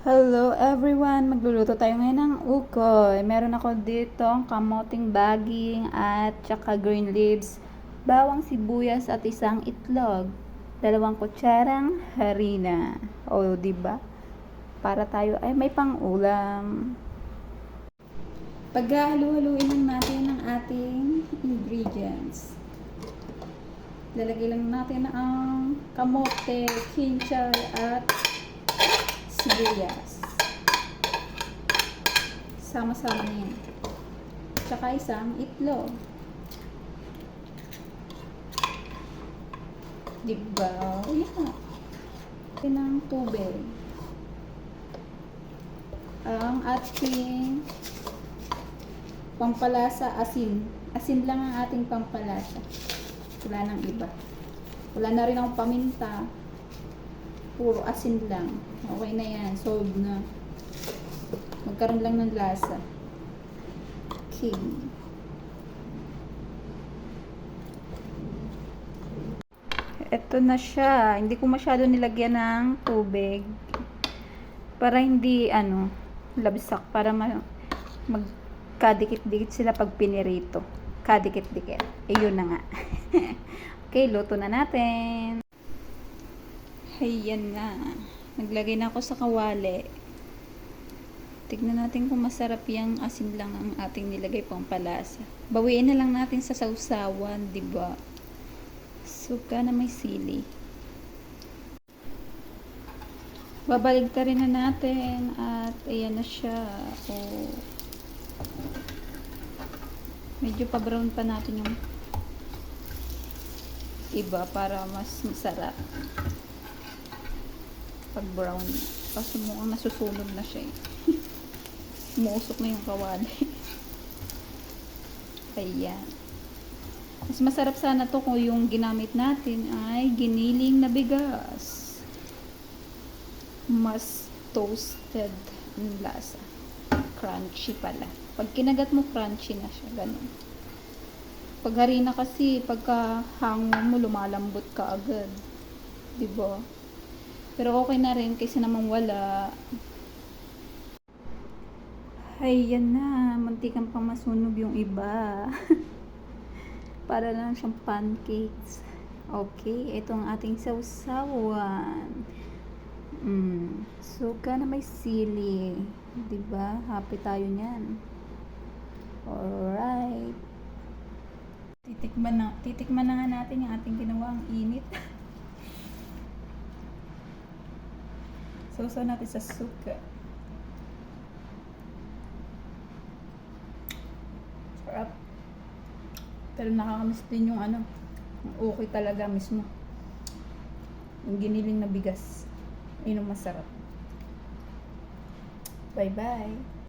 Hello everyone! Magluluto tayo ngayon ng ukoy. Meron ako dito ang kamoting baging at tsaka green leaves, bawang sibuyas at isang itlog. Dalawang kutsarang harina. O, di ba? Para tayo ay may pang-ulam. Paghahalu-haluin lang natin ang ating ingredients. Lalagay lang natin ang kamote, kinchay at sibuyas. Sama-sama na. Tsaka isang itlog. Diba? O yan. Ito ng tubig. Ang ating pampalasa asin. Asin lang ang ating pampalasa. Wala nang iba. Wala na rin akong paminta. Puro asin lang. Okay na yan. Solved na. Magkaroon lang ng lasa. Okay. Ito na siya. Hindi ko masyado nilagyan ng tubig. Para hindi, ano, labsak. Para ma magkadikit-dikit sila pag pinirito. Kadikit-dikit. Ayun na nga. okay, luto na natin. Ayan na. Naglagay na ako sa kawali. Tignan natin kung masarap yung asin lang ang ating nilagay pang palasa. Bawiin na lang natin sa sausawan, ba? Suka na may sili. Babaligtarin na natin at ayan na siya. Oh. Medyo pa-brown pa natin yung iba para mas masarap pag brown. Kasi mukhang nasusunog na siya eh. Umuusok na yung kawali. Ayan. Mas masarap sana to kung yung ginamit natin ay giniling na bigas. Mas toasted ang lasa. Crunchy pala. Pag kinagat mo, crunchy na siya. Ganun. Pag harina kasi, pagka hango mo, lumalambot ka agad. Diba? Pero okay na rin kasi namang wala. Ay, yan na. Mantikan pang masunog yung iba. Para lang siyang pancakes. Okay, ito ang ating sausawan. Mm, suka na may sili. 'Di ba? Happy tayo niyan. Alright. Titikman na, titikman na nga natin yung ating ginawang init. Sausaw natin sa suka. Sarap. Pero nakakamiss din yung ano, okay talaga mismo. Yung giniling na bigas. Yun ang masarap. Bye-bye.